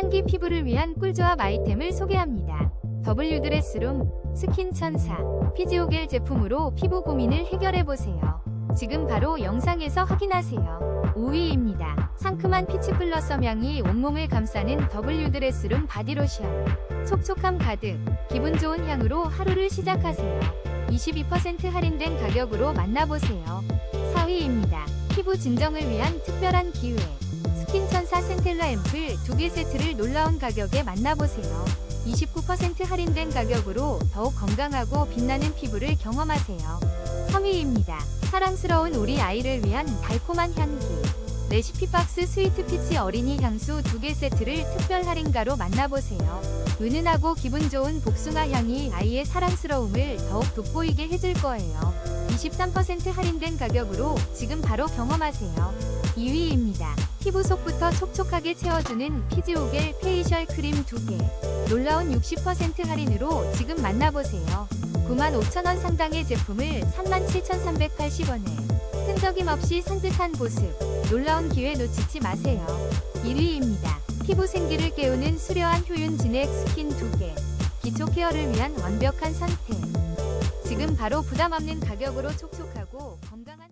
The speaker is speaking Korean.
향기 피부를 위한 꿀조합 아이템을 소개합니다. W드레스룸 스킨 천사 피지오겔 제품으로 피부 고민을 해결해보세요. 지금 바로 영상에서 확인하세요. 5위입니다. 상큼한 피치 블러썸 향이 온몸을 감싸는 W드레스룸 바디로션. 촉촉함 가득, 기분 좋은 향으로 하루를 시작하세요. 22% 할인된 가격으로 만나보세요. 4위입니다. 피부 진정을 위한 특별한 기회. 센텔라 앰플 2개 세트를 놀라운 가격에 만나보세요. 29% 할인된 가격으로 더욱 건강하고 빛나는 피부를 경험하세요. 3위입니다. 사랑스러운 우리 아이를 위한 달콤한 향기. 레시피 박스 스위트 피치 어린이 향수 2개 세트를 특별 할인가로 만나보세요. 은은하고 기분 좋은 복숭아 향이 아이의 사랑스러움을 더욱 돋보이게 해줄 거예요. 23% 할인된 가격으로 지금 바로 경험하세요. 2위입니다. 피부 속부터 촉촉하게 채워주는 피지오겔 페이셜 크림 2개. 놀라운 60% 할인으로 지금 만나보세요. 95,000원 상당의 제품을 37,380원에 끈적임 없이 산뜻한 보습. 놀라운 기회 놓치지 마세요. 1위입니다. 피부 생기를 깨우는 수려한 효윤 진액 스킨 2개. 기초 케어를 위한 완벽한 선택. 지금 바로 부담 없는 가격으로 촉촉하고 건강한